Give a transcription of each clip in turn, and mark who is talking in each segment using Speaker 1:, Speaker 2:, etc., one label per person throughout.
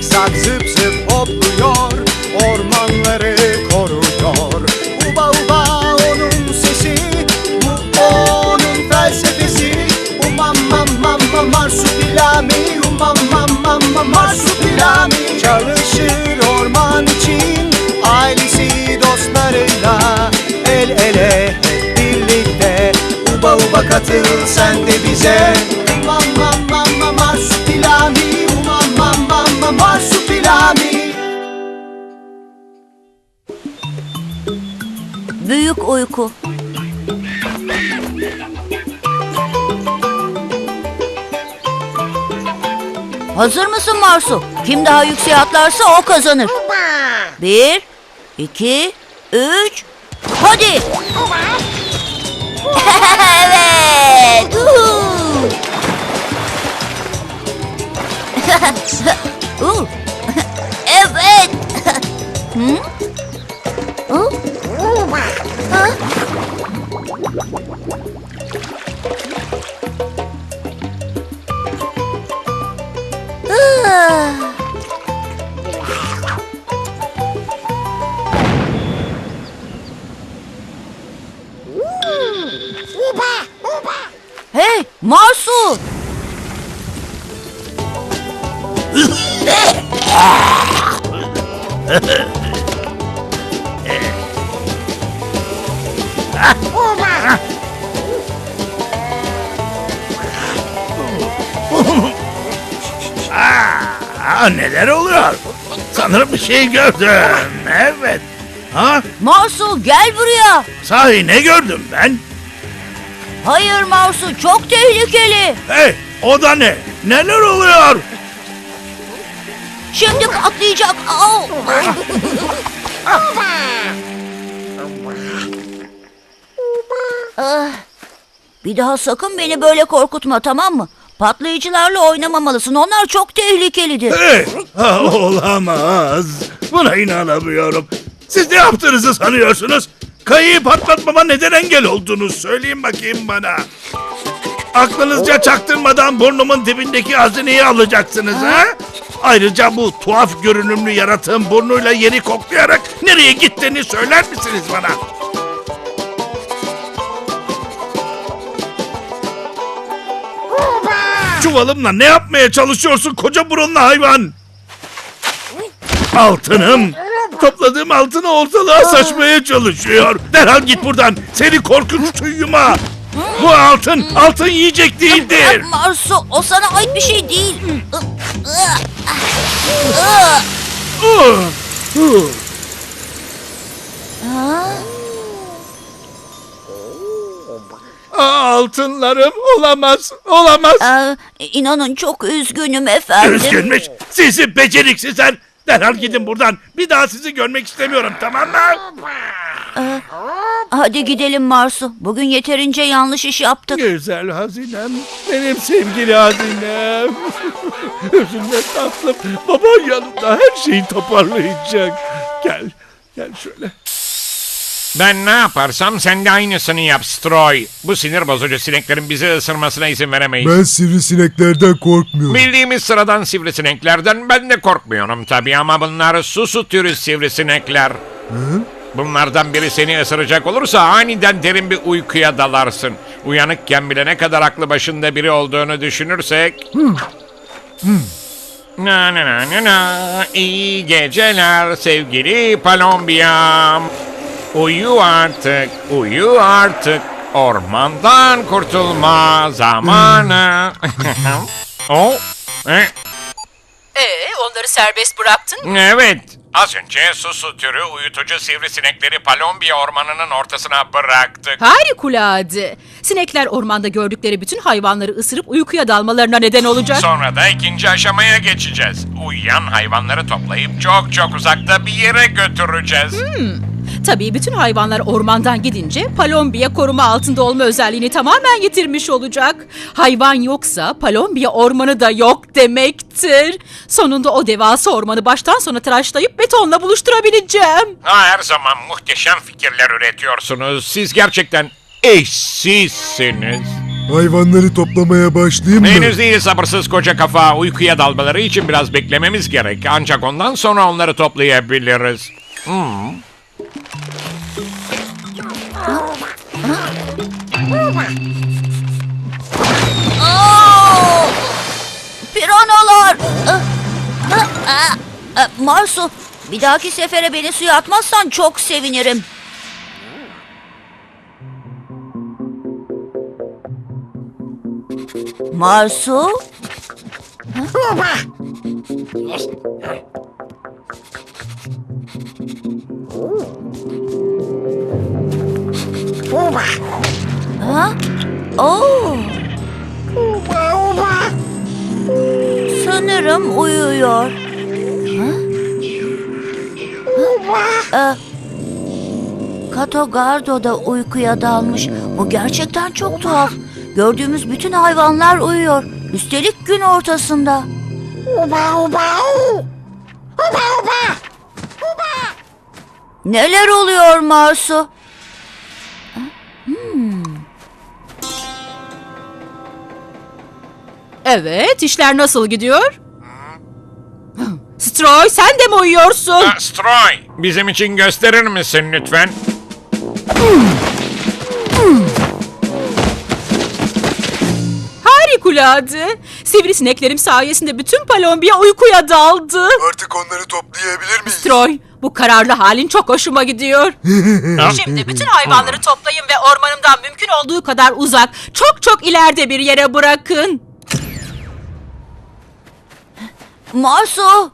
Speaker 1: Zikzak zıp zıp hopluyor Ormanları koruyor. Uba uba onun sesi Bu onun felsefesi. Umam mam mam mam marsupilami Umam mam mam mam marsupilami. Çalışır orman için Ailesi dostlarıyla El ele hep birlikte. Uba uba katıl sen de bize
Speaker 2: uyku. Hazır mısın Marsu? Kim daha yükseğe atlarsa o kazanır. Bir, iki, üç, hadi. evet. Evet. Hı? Hı? Ah. Hey Marsu!
Speaker 3: Aa, neler oluyor? Sanırım bir şey gördüm. Evet. Ha?
Speaker 2: Marsu gel buraya.
Speaker 3: Sahi ne gördüm ben?
Speaker 2: Hayır Marsu çok tehlikeli.
Speaker 3: Hey, o da ne? Neler oluyor?
Speaker 2: Şimdi patlayacak. Au! Ah, Bir daha sakın beni böyle korkutma tamam mı? Patlayıcılarla oynamamalısın. Onlar çok tehlikelidir.
Speaker 3: Hey, olamaz. Buna inanamıyorum. Siz ne yaptığınızı sanıyorsunuz? Kayıyı patlatmama neden engel oldunuz? Söyleyin bakayım bana. Aklınızca çaktırmadan burnumun dibindeki hazineyi alacaksınız ha? Ayrıca bu tuhaf görünümlü yaratığın burnuyla yeri koklayarak nereye gittiğini söyler misiniz bana? Çuvalımla ne yapmaya çalışıyorsun koca burunlu hayvan? Altınım. Topladığım altını ortalığa saçmaya çalışıyor. Derhal git buradan. Seni korkunç tüyyuma. Bu altın, altın yiyecek değildir.
Speaker 2: Marsu o sana ait bir şey değil.
Speaker 3: Uh, Altınlarım olamaz, olamaz.
Speaker 2: Aa, inanın çok üzgünüm efendim.
Speaker 3: Üzgünmüş. Sizi beceriksizler. Derhal gidin buradan. Bir daha sizi görmek istemiyorum tamam mı?
Speaker 2: Hadi gidelim Marsu. Bugün yeterince yanlış iş yaptık.
Speaker 3: Güzel hazinem, benim sevgili hazinem. Üzülme tatlım, baban yanında her şeyi toparlayacak. Gel, gel şöyle.
Speaker 4: Ben ne yaparsam sen de aynısını yap Stroy. Bu sinir bozucu sineklerin bizi ısırmasına izin veremeyiz.
Speaker 5: Ben sivrisineklerden korkmuyorum.
Speaker 4: Bildiğimiz sıradan sivrisineklerden ben de korkmuyorum tabii ama bunlar susu türü sivrisinekler. Bunlardan biri seni ısıracak olursa aniden derin bir uykuya dalarsın. Uyanıkken bile ne kadar aklı başında biri olduğunu düşünürsek... Na na na na na. İyi geceler sevgili Palombiyam. Uyu artık, uyu artık. Ormandan kurtulma zamanı. oh, e,
Speaker 6: Ee, onları serbest bıraktın mı?
Speaker 4: evet. Az önce susu türü uyutucu sivrisinekleri Palombiya ormanının ortasına bıraktık.
Speaker 6: Harikulade. Sinekler ormanda gördükleri bütün hayvanları ısırıp uykuya dalmalarına neden olacak.
Speaker 4: Sonra da ikinci aşamaya geçeceğiz. Uyuyan hayvanları toplayıp çok çok uzakta bir yere götüreceğiz.
Speaker 6: Tabii bütün hayvanlar ormandan gidince Palombiya koruma altında olma özelliğini tamamen yitirmiş olacak. Hayvan yoksa Palombiya ormanı da yok demektir. Sonunda o devasa ormanı baştan sona tıraşlayıp betonla buluşturabileceğim.
Speaker 4: Ha, her zaman muhteşem fikirler üretiyorsunuz. Siz gerçekten eşsizsiniz.
Speaker 5: Hayvanları toplamaya başlayayım mı?
Speaker 4: Henüz değil sabırsız koca kafa. Uykuya dalmaları için biraz beklememiz gerek. Ancak ondan sonra onları toplayabiliriz.
Speaker 2: Aa! Piranalar! Marsu, bir dahaki sefere beni suya atmazsan çok sevinirim. Marsu? Ha? Oo. Sanırım uyuyor. Ha? Ha? Ee, Katogardo da uykuya dalmış. Bu gerçekten çok tuhaf. Gördüğümüz bütün hayvanlar uyuyor. Üstelik gün ortasında. Neler oluyor Marsu?
Speaker 6: Evet, işler nasıl gidiyor? Stroy, sen de mi uyuyorsun?
Speaker 4: Ah, Stroy, bizim için gösterir misin lütfen?
Speaker 6: Harikulade. Sivrisineklerim sayesinde bütün Palombiya uykuya daldı.
Speaker 5: Artık onları toplayabilir miyiz?
Speaker 6: Troy, bu kararlı halin çok hoşuma gidiyor. Şimdi bütün hayvanları toplayın ve ormanımdan mümkün olduğu kadar uzak, çok çok ileride bir yere bırakın.
Speaker 2: Marsu!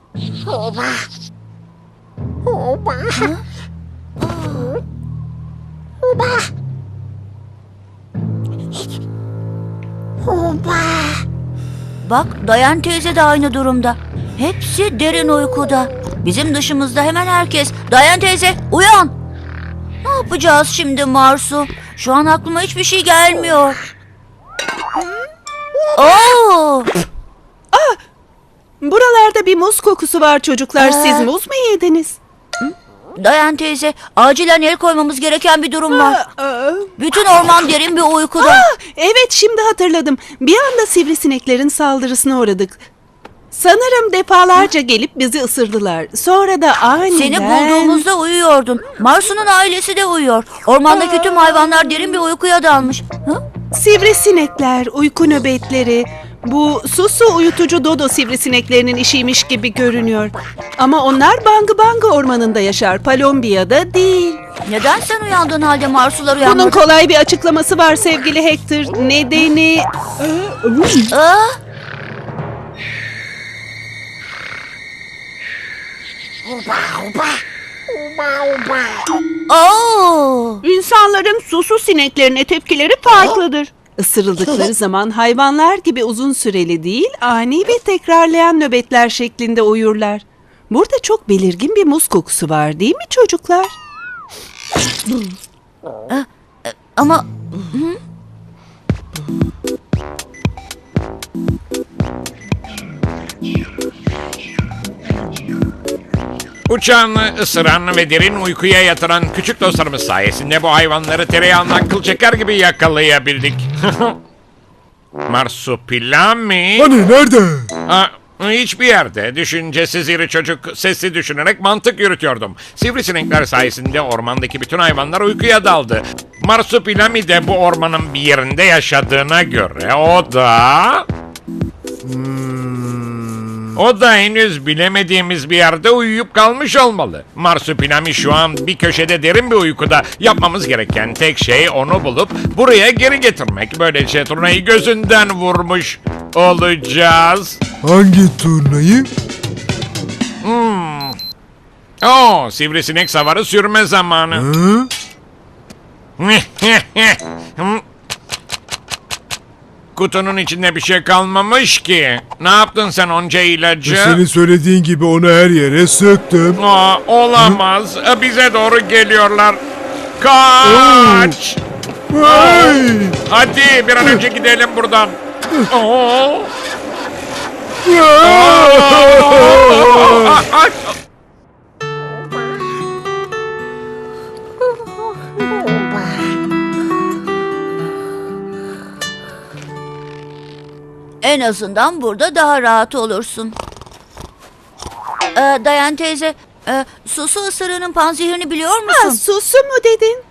Speaker 2: Bak Dayan teyze de aynı durumda. Hepsi derin uykuda. Bizim dışımızda hemen herkes. Dayan teyze uyan. Ne yapacağız şimdi Marsu? Şu an aklıma hiçbir şey gelmiyor. Oo!
Speaker 7: Buralarda bir muz kokusu var çocuklar. Siz muz mu yediniz?
Speaker 2: Dayan teyze acilen el koymamız gereken bir durum var.
Speaker 7: Aa,
Speaker 2: Bütün orman derin bir uykuda.
Speaker 7: evet şimdi hatırladım. Bir anda sivrisineklerin saldırısına uğradık. Sanırım defalarca gelip bizi ısırdılar. Sonra da aniden...
Speaker 2: Seni bulduğumuzda uyuyordun. Marsu'nun ailesi de uyuyor. Ormandaki tüm hayvanlar derin bir uykuya dalmış. Hı?
Speaker 7: Sivrisinekler, uyku nöbetleri. Bu susu uyutucu dodo sivrisineklerinin işiymiş gibi görünüyor. Ama onlar Bangı Bangı ormanında yaşar. Palombiya'da değil.
Speaker 2: Neden sen uyandığın halde Marsular
Speaker 7: Bunun
Speaker 2: uyanmadı?
Speaker 7: kolay bir açıklaması var sevgili Hector. Nedeni...
Speaker 2: Aa! Oo!
Speaker 7: İnsanların susuz sineklerine tepkileri farklıdır. Isırıldıkları zaman hayvanlar gibi uzun süreli değil, ani ve tekrarlayan nöbetler şeklinde uyurlar. Burada çok belirgin bir muz kokusu var değil mi çocuklar?
Speaker 2: Ama
Speaker 4: Uçan, ısıran ve derin uykuya yatıran küçük dostlarımız sayesinde bu hayvanları tereyağından kıl çeker gibi yakalayabildik. Marsupilami?
Speaker 5: Hani nerede?
Speaker 4: Aa, hiçbir yerde. Düşüncesiz iri çocuk sesli düşünerek mantık yürütüyordum. Sivrisinekler sayesinde ormandaki bütün hayvanlar uykuya daldı. Marsupilami de bu ormanın bir yerinde yaşadığına göre o da... O da henüz bilemediğimiz bir yerde uyuyup kalmış olmalı. Marsupilami şu an bir köşede derin bir uykuda. Yapmamız gereken tek şey onu bulup buraya geri getirmek. Böylece turnayı gözünden vurmuş olacağız.
Speaker 5: Hangi turnayı?
Speaker 4: Oo, sivrisinek savarı sürme zamanı.
Speaker 5: Hı?
Speaker 4: Kutunun içinde bir şey kalmamış ki. Ne yaptın sen onca ilacı?
Speaker 5: Senin söylediğin gibi onu her yere sıktım.
Speaker 4: Aa, olamaz. Bize doğru geliyorlar. Kaç!
Speaker 5: Ay!
Speaker 4: Hadi bir an önce gidelim buradan. Oo. Ay,
Speaker 2: En azından burada daha rahat olursun. Ee, Dayan teyze, e, susu ısırığının panzehirini biliyor musun?
Speaker 7: susu mu dedin?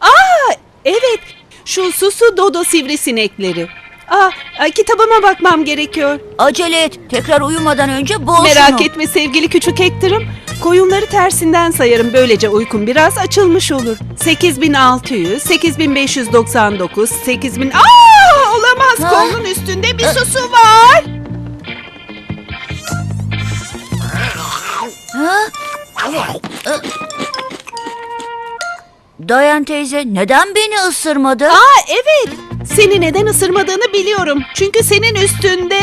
Speaker 7: Aa, evet. Şu susu dodo sivrisinekleri. Aa, ay, kitabıma bakmam gerekiyor.
Speaker 2: Acele et, tekrar uyumadan önce bul
Speaker 7: Merak
Speaker 2: şunu.
Speaker 7: etme sevgili küçük Hector'ım. Koyunları tersinden sayarım. Böylece uykum biraz açılmış olur. 8600, 8599, 8000... Aa, olamaz.
Speaker 2: Ha?
Speaker 7: Kolunun üstünde bir susu var.
Speaker 2: Dayan teyze, neden beni ısırmadı?
Speaker 7: Aa, evet. Seni neden ısırmadığını biliyorum. Çünkü senin üstünde...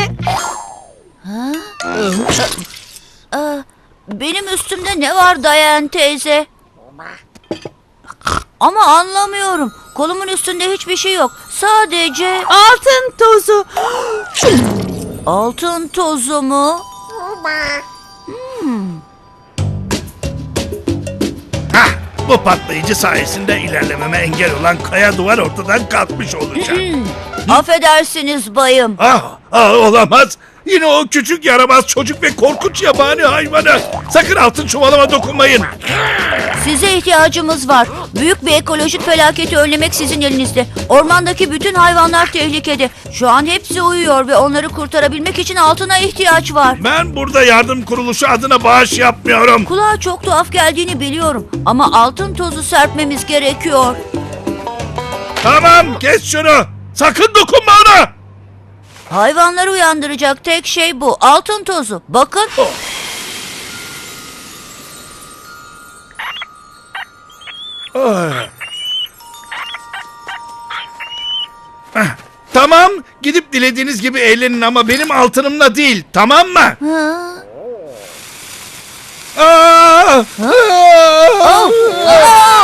Speaker 2: Aa, benim üstümde ne var Dayan teyze? Ama anlamıyorum. Kolumun üstünde hiçbir şey yok. Sadece
Speaker 7: Altın tozu.
Speaker 2: altın tozu mu?
Speaker 3: Hah, bu patlayıcı sayesinde ilerlememe engel olan kaya duvar ortadan kalkmış olacak.
Speaker 2: Affedersiniz bayım.
Speaker 3: ah, ah, olamaz. Yine o küçük yaramaz çocuk ve korkunç yabani hayvanı. Sakın altın çuvalıma dokunmayın.
Speaker 2: Size ihtiyacımız var. Büyük bir ekolojik felaketi önlemek sizin elinizde. Ormandaki bütün hayvanlar tehlikede. Şu an hepsi uyuyor ve onları kurtarabilmek için altına ihtiyaç var.
Speaker 3: Ben burada yardım kuruluşu adına bağış yapmıyorum.
Speaker 2: Kulağa çok tuhaf geldiğini biliyorum ama altın tozu serpmemiz gerekiyor.
Speaker 3: Tamam kes şunu. Sakın dokunma ona.
Speaker 2: Hayvanları uyandıracak tek şey bu. Altın tozu. Bakın.
Speaker 3: Tamam gidip dilediğiniz gibi eğlenin ama benim altınımla değil tamam mı? Aa! Aa!
Speaker 2: Aa!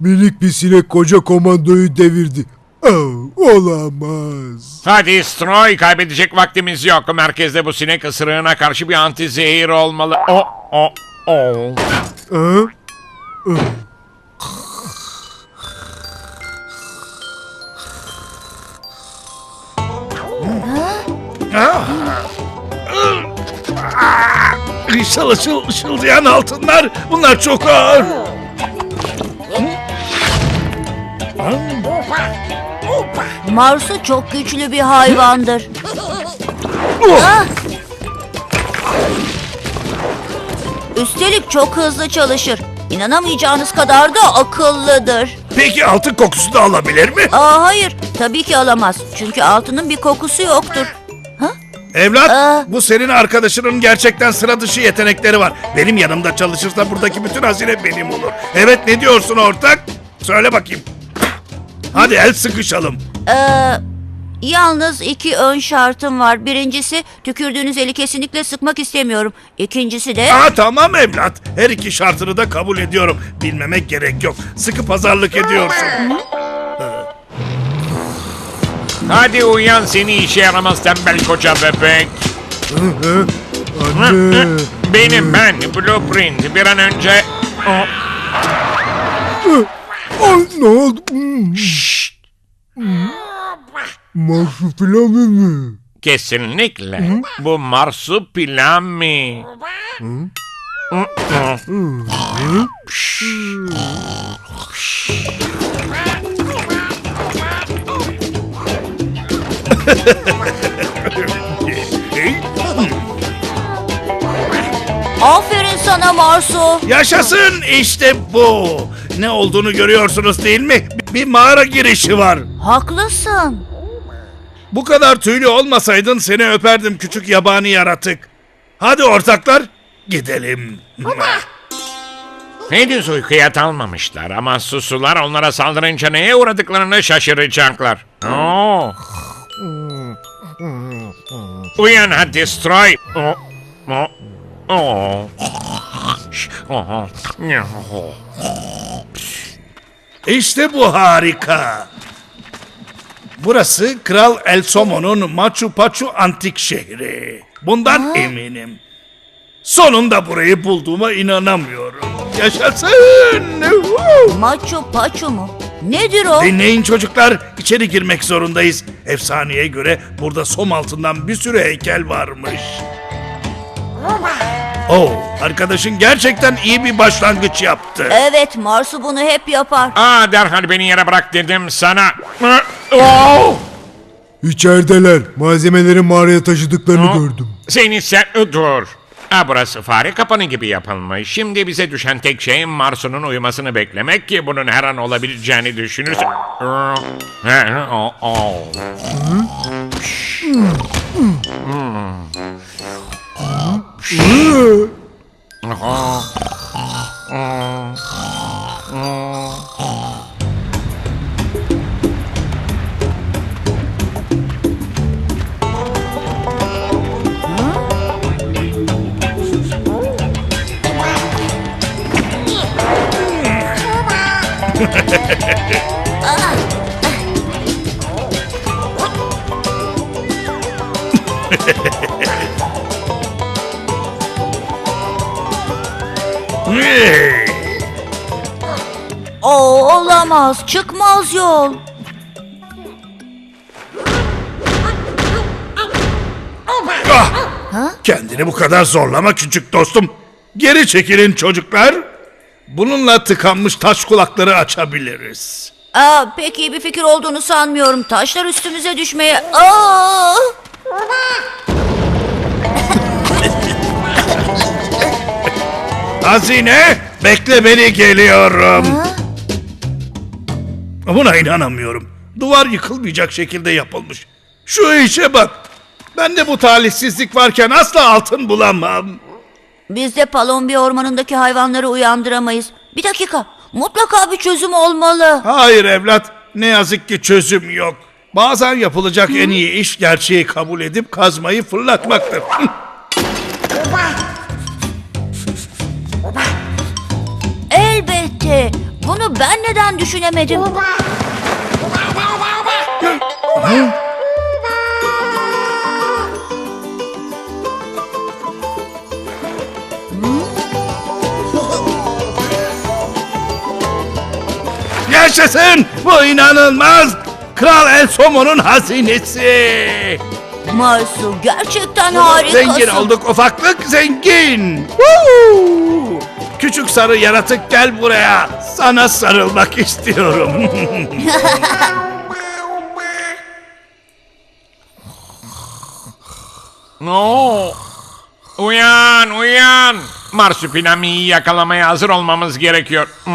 Speaker 5: Minik bir sinek koca komandoyu devirdi. Aa, olamaz.
Speaker 4: Hadi Stroy kaybedecek vaktimiz yok. Merkezde bu sinek ısırığına karşı bir anti zehir olmalı. O o o.
Speaker 5: Ha?
Speaker 3: Işıl ışıl ışıldayan altınlar bunlar çok ağır.
Speaker 2: Marsu çok güçlü bir hayvandır. Ah! Üstelik çok hızlı çalışır. İnanamayacağınız kadar da akıllıdır.
Speaker 3: Peki altın kokusu da alabilir mi?
Speaker 2: Aa hayır, tabii ki alamaz. Çünkü altının bir kokusu yoktur.
Speaker 3: Evlat
Speaker 2: Aa.
Speaker 3: bu senin arkadaşının gerçekten sıra dışı yetenekleri var. Benim yanımda çalışırsa buradaki bütün hazine benim olur. Evet ne diyorsun ortak? Söyle bakayım. Hadi el sıkışalım.
Speaker 2: Ee, yalnız iki ön şartım var. Birincisi tükürdüğünüz eli kesinlikle sıkmak istemiyorum. İkincisi de...
Speaker 3: Aa tamam evlat. Her iki şartını da kabul ediyorum. Bilmemek gerek yok. Sıkı pazarlık ediyorsun.
Speaker 4: Hadi uyan seni işe yaramaz tembel koca bebek.
Speaker 5: Hı? Anne.
Speaker 4: Benim ben Blueprint bir an önce... O,
Speaker 5: Ay, ne oldu? Hmm. Marsupilami mi?
Speaker 4: Kesinlikle. Bu marsupilami.
Speaker 2: Aferin sana Marsu.
Speaker 3: Yaşasın işte bu. Ne olduğunu görüyorsunuz değil mi? Bir mağara girişi var.
Speaker 2: Haklısın.
Speaker 3: Bu kadar tüylü olmasaydın seni öperdim küçük yabani yaratık. Hadi ortaklar gidelim.
Speaker 4: Henüz uykuya dalmamışlar ama susular onlara saldırınca neye uğradıklarını şaşıracaklar. Oo. Uyan hadi Destroy. O, o, o. O.
Speaker 3: İşte bu harika. Burası Kral El Somo'nun Machu Picchu antik şehri. Bundan eminim. Sonunda burayı bulduğuma inanamıyorum. Yaşasın!
Speaker 2: Machu Picchu mu? Nedir o?
Speaker 3: Dinleyin çocuklar, içeri girmek zorundayız. Efsaneye göre burada som altından bir sürü heykel varmış. Oh, arkadaşın gerçekten iyi bir başlangıç yaptı.
Speaker 2: Evet Marsu bunu hep yapar.
Speaker 4: Aa derhal beni yere bırak dedim sana. Oh!
Speaker 5: İçerideler. Malzemeleri mağaraya taşıdıklarını gördüm.
Speaker 4: Seni sen dur. Ha burası fare kapanı gibi yapılmış. Şimdi bize düşen tek şey Marsu'nun uyumasını beklemek ki bunun her an olabileceğini düşünürsen.
Speaker 3: Hey!
Speaker 2: Oo olamaz. Çıkmaz yol.
Speaker 3: Ah! Kendini bu kadar zorlama küçük dostum. Geri çekilin çocuklar. Bununla tıkanmış taş kulakları açabiliriz.
Speaker 2: Aa, pek iyi bir fikir olduğunu sanmıyorum. Taşlar üstümüze düşmeye... Aa!
Speaker 3: Hazine, bekle beni geliyorum. Buna inanamıyorum. Duvar yıkılmayacak şekilde yapılmış. Şu işe bak. Ben de bu talihsizlik varken asla altın bulamam.
Speaker 2: Biz de Palombi ormanındaki hayvanları uyandıramayız. Bir dakika. Mutlaka bir çözüm olmalı.
Speaker 3: Hayır evlat, ne yazık ki çözüm yok. Bazen yapılacak en iyi iş gerçeği kabul edip kazmayı fırlatmaktır.
Speaker 2: Elbette. Bunu ben neden düşünemedim?
Speaker 3: Yaşasın! Bu inanılmaz! Kral El Somo'nun hazinesi!
Speaker 2: Marsu gerçekten harikasın.
Speaker 3: Zengin olduk ufaklık zengin! Woo! Küçük sarı yaratık gel buraya. Sana sarılmak istiyorum.
Speaker 4: No. Uyan, uyan. Marsupilami'yi yakalamaya hazır olmamız gerekiyor. Hı?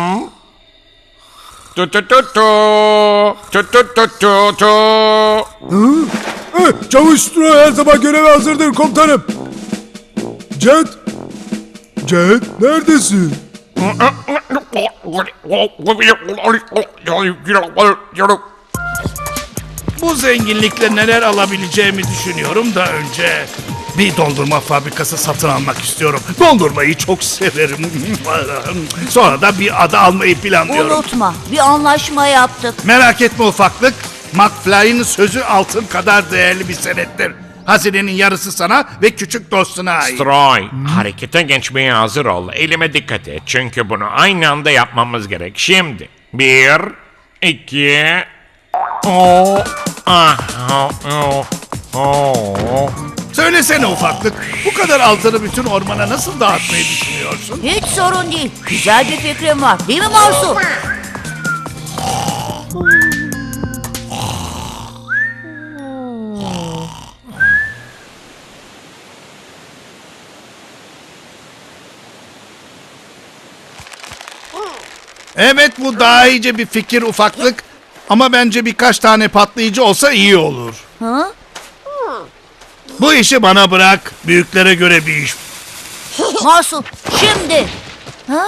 Speaker 4: Tu tu tu tu. Tu tu tu tu tu.
Speaker 5: Hı? Eh, Çavuş Stroy her zaman göreve hazırdır komutanım. Jet? Jet neredesin?
Speaker 3: Bu zenginlikle neler alabileceğimi düşünüyorum da önce bir dondurma fabrikası satın almak istiyorum. Dondurmayı çok severim. Sonra da bir ada almayı planlıyorum.
Speaker 2: Unutma bir anlaşma yaptık.
Speaker 3: Merak etme ufaklık. McFly'ın sözü altın kadar değerli bir senettir. Hazinenin yarısı sana ve küçük dostuna ait.
Speaker 4: Troy, harekete geçmeye hazır ol. Elime dikkat et. Çünkü bunu aynı anda yapmamız gerek. Şimdi. Bir, iki... Oh.
Speaker 3: Söylesene ufaklık. Bu kadar altını bütün ormana nasıl dağıtmayı düşünüyorsun?
Speaker 2: Hiç sorun değil. Güzel bir fikrim var. Değil mi Marsu?
Speaker 3: Evet bu daha iyice bir fikir ufaklık. Ama bence birkaç tane patlayıcı olsa iyi olur.
Speaker 2: Hı?
Speaker 3: Bu işi bana bırak. Büyüklere göre bir iş.
Speaker 2: Marsu şimdi. Ha?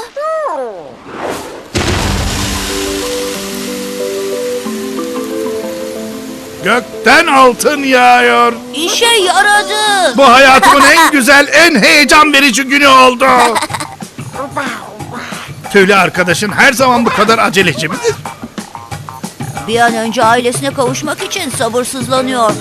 Speaker 3: Gökten altın yağıyor.
Speaker 2: İşe yaradı.
Speaker 3: Bu hayatımın en güzel, en heyecan verici günü oldu. Tüylü arkadaşın her zaman bu kadar aceleci midir?
Speaker 2: Bir an önce ailesine kavuşmak için sabırsızlanıyor.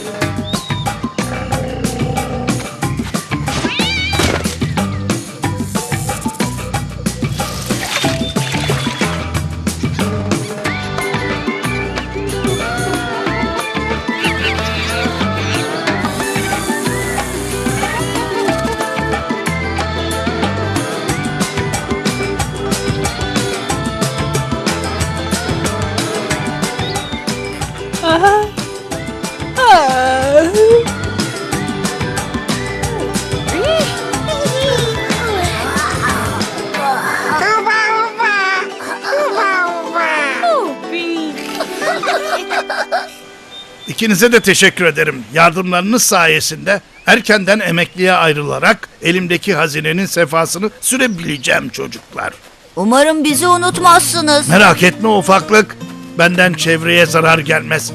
Speaker 3: İkinize de teşekkür ederim. Yardımlarınız sayesinde erkenden emekliye ayrılarak elimdeki hazinenin sefasını sürebileceğim çocuklar.
Speaker 2: Umarım bizi unutmazsınız.
Speaker 3: Merak etme ufaklık. Benden çevreye zarar gelmez.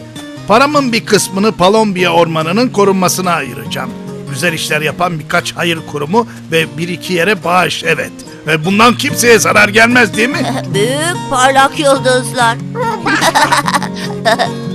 Speaker 3: Paramın bir kısmını Palombiya Ormanı'nın korunmasına ayıracağım. Güzel işler yapan birkaç hayır kurumu ve bir iki yere bağış evet. Ve bundan kimseye zarar gelmez değil mi?
Speaker 2: Büyük parlak yıldızlar.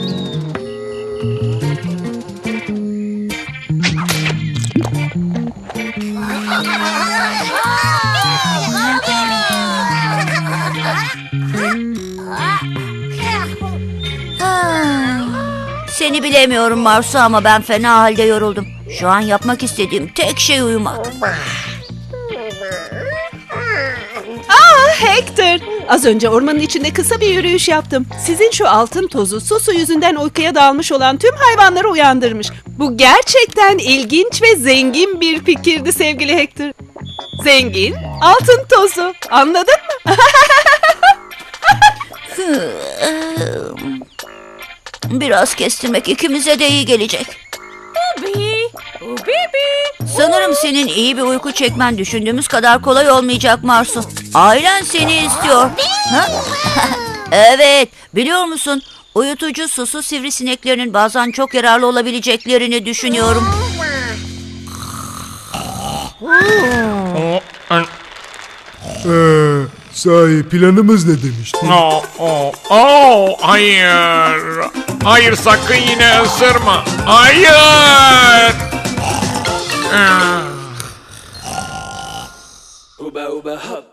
Speaker 2: Seni bilemiyorum Marsu ama ben fena halde yoruldum. Şu an yapmak istediğim tek şey uyumak.
Speaker 7: Hector, az önce ormanın içinde kısa bir yürüyüş yaptım. Sizin şu altın tozu su su yüzünden uykuya dalmış olan tüm hayvanları uyandırmış. Bu gerçekten ilginç ve zengin bir fikirdi sevgili Hector. Zengin, altın tozu. Anladın mı?
Speaker 2: Biraz kestirmek ikimize de iyi gelecek. Sanırım senin iyi bir uyku çekmen düşündüğümüz kadar kolay olmayacak Marsu. Ailen seni istiyor. Ha? evet, biliyor musun? Uyutucu susuz sivrisineklerinin bazen çok yararlı olabileceklerini düşünüyorum.
Speaker 4: O, an-
Speaker 5: Ee, sahi planımız ne demiştin?
Speaker 4: o, o, o, hayır. Hayır sakın yine ısırma. Hayır. Ah.
Speaker 8: Uba uba hop.